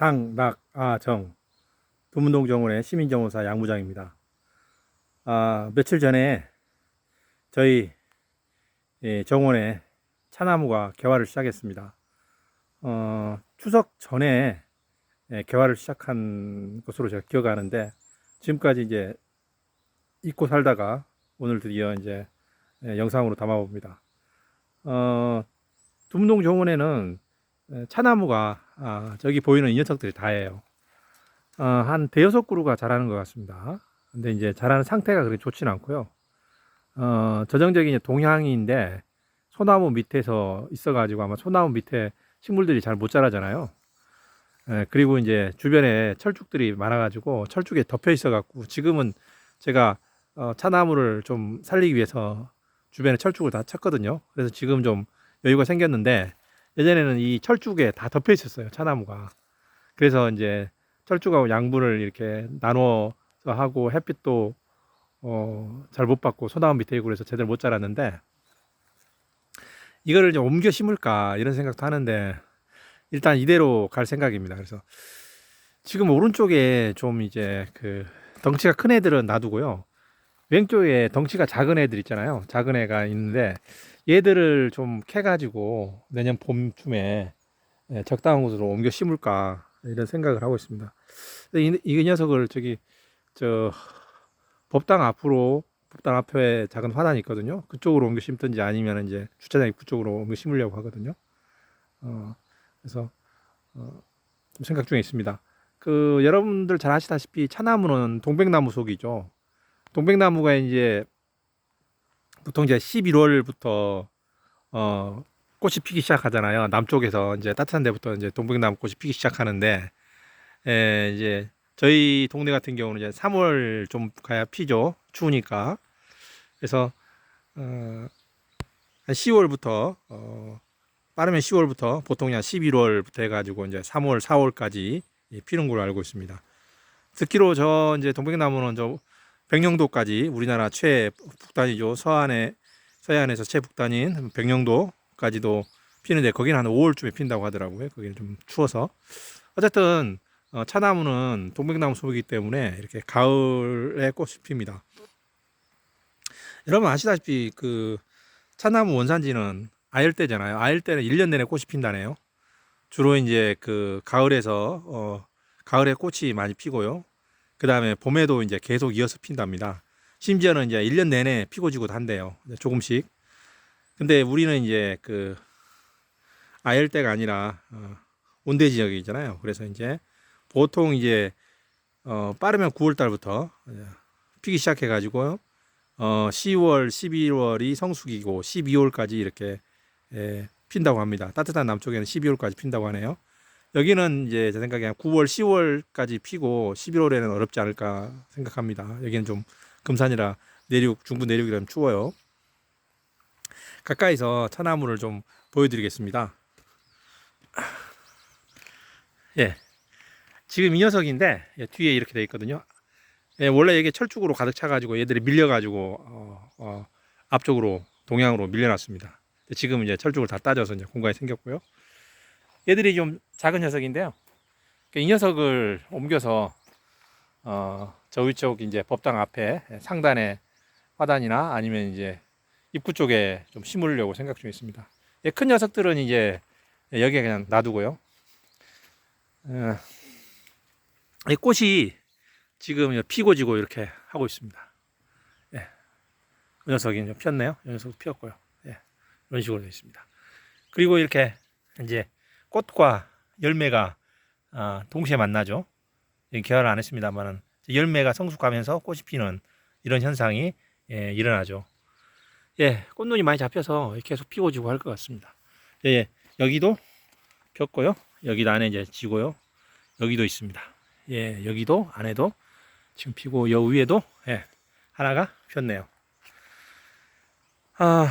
상락아정 도문동 정원의 시민정원사 양부장입니다. 아, 며칠 전에 저희 예, 정원에 차나무가 개화를 시작했습니다. 어, 추석 전에 예, 개화를 시작한 것으로 제가 기억하는데 지금까지 이제 잊고 살다가 오늘 드디어 이제 예, 영상으로 담아봅니다. 어, 둠동 정원에는 에, 차나무가 아, 저기 보이는 이 녀석들이 다예요. 어, 한 대여섯 그루가 자라는 것 같습니다. 근데 이제 자라는 상태가 그렇게 좋지는 않고요. 어, 저정적인 동향인데 소나무 밑에서 있어가지고 아마 소나무 밑에 식물들이 잘 못 자라잖아요. 에, 그리고 이제 주변에 철쭉들이 많아가지고 철쭉에 덮여 있어갖고 지금은 제가 어, 차나무를 좀 살리기 위해서 주변에 철쭉을 다 쳤거든요. 그래서 지금 좀 여유가 생겼는데 예전에는 이 철쭉에 다 덮여 있었어요. 차나무가. 그래서 이제 철쭉하고 양분을 이렇게 나눠서 하고 햇빛도 어, 잘 못 받고 소나무 밑에 있고 그래서 제대로 못 자랐는데 이거를 이제 옮겨 심을까 이런 생각도 하는데 일단 이대로 갈 생각입니다. 그래서 지금 오른쪽에 좀 이제 그 덩치가 큰 애들은 놔두고요. 왼쪽에 덩치가 작은 애들 있잖아요. 작은 애가 있는데 얘들을 좀 캐가지고 내년 봄쯤에 예, 적당한 곳으로 옮겨 심을까 이런 생각을 하고 있습니다. 이, 이 녀석을 저기 저 법당 앞으로 법당 앞에 작은 화단이 있거든요. 그쪽으로 옮겨 심든지 아니면 이제 주차장 입구 쪽으로 옮겨 심으려고 하거든요. 어, 그래서 어, 좀 생각 중에 있습니다. 그 여러분들 잘 아시다시피 차나무는 동백나무 속이죠. 동백나무가 이제 보통 이제 11월부터 어 꽃이 피기 시작하잖아요. 남쪽에서 이제 따뜻한 데부터 이제 동백나무 꽃이 피기 시작하는데 에, 이제 저희 동네 같은 경우는 이제 3월 좀 가야 피죠. 추우니까. 그래서 어, 한 10월부터 어, 빠르면 10월부터 보통 한 11월부터 해가지고 이제 3월, 4월까지 피는 걸로 알고 있습니다. 듣기로 저 이제 동백나무는 저 백령도까지 우리나라 최북단이죠. 서안에 서해안에서 최북단인 백령도까지도 피는데 거기는 한 5월쯤에 핀다고 하더라고요. 거기는 좀 추워서 어쨌든 어, 차나무는 동백나무 소이기 때문에 이렇게 가을에 꽃이 핍니다. 여러분 아시다시피 그 차나무 원산지는 아열대잖아요. 아열대는 1년 내내 꽃이 핀다네요. 주로 이제 그 가을에서 어, 가을에 꽃이 많이 피고요. 그 다음에 봄에도 이제 계속 이어서 핀답니다. 심지어는 이제 1년 내내 피고 지고도 한대요. 조금씩. 근데 우리는 이제 그 아열대가 아니라 어, 온대 지역이잖아요. 그래서 이제 보통 이제 어, 빠르면 9월 달부터 피기 시작해 가지고 어, 10월, 11월이 성수기고 12월까지 이렇게 예, 핀다고 합니다. 따뜻한 남쪽에는 12월까지 핀다고 하네요. 여기는 이제 제 생각에 한 9월, 10월까지 피고 11월에는 어렵지 않을까 생각합니다. 여기는 좀 금산이라 내륙, 중부 내륙이라면 추워요. 가까이서 차나무를 좀 보여드리겠습니다. 예. 지금 이 녀석인데 예, 뒤에 이렇게 돼 있거든요. 예, 원래 이게 철쭉으로 가득 차가지고 얘들이 밀려가지고 어, 어, 앞쪽으로 동양으로 밀려났습니다. 지금 이제 철쭉을 다 따져서 이제 공간이 생겼고요. 얘들이 좀 작은 녀석인데요. 이 녀석을 옮겨서 어, 저 위쪽 이제 법당 앞에 상단에 화단이나 아니면 이제 입구 쪽에 좀 심으려고 생각 중에 있습니다. 큰 녀석들은 이제 여기에 그냥 놔두고요. 어, 이 꽃이 지금 피고 지고 이렇게 하고 있습니다. 예. 이 녀석이 좀 폈네요. 이 녀석도 피었고요. 예. 이런 식으로 되어 있습니다. 그리고 이렇게 이제 꽃과 열매가 아, 동시에 만나죠. 개화를 안 했습니다만은 열매가 성숙하면서 꽃이 피는 이런 현상이 예, 일어나죠. 예, 꽃눈이 많이 잡혀서 계속 피고 지고 할 것 같습니다. 예, 예, 여기도 폈고요. 여기도 안에 이제 지고요. 여기도 있습니다. 예, 여기도 안에도 지금 피고 여 위에도 예, 하나가 폈네요. 아,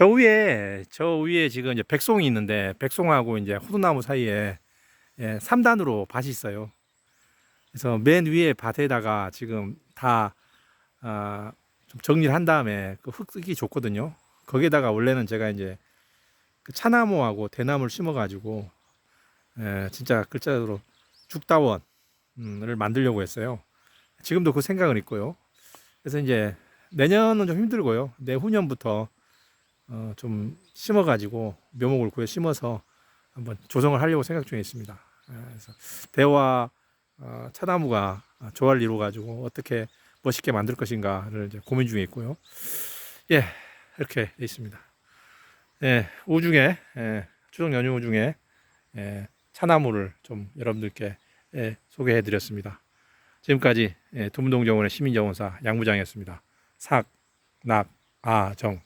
저 위에 저 위에 지금 이제 백송이 있는데 백송하고 이제 호두나무 사이에 예, 3단으로 밭이 있어요. 그래서 맨 위에 밭에다가 지금 다 아, 좀 정리를 한 다음에 그흙 쓰기 좋거든요. 거기에다가 원래는 제가 이제 그 차나무하고 대나무를 심어가지고 예, 진짜 글자로 죽다원을 만들려고 했어요. 지금도 그 생각은 있고요. 그래서 이제 내년은 좀 힘들고요. 내후년부터 어, 좀 심어가지고 묘목을 구해 심어서 한번 조성을 하려고 생각 중에 있습니다. 예, 그래서 대화 어, 차나무가 조화를 이루어 가지고 어떻게 멋있게 만들 것인가를 이제 고민 중에 있고요. 예, 이렇게 돼 있습니다. 예, 우중에 예, 추석 연휴 중에 예, 차나무를 좀 여러분들께 예, 소개해 드렸습니다. 지금까지 예, 두문동정원의 시민정원사 양부장이었습니다. 삭, 낙, 아, 정.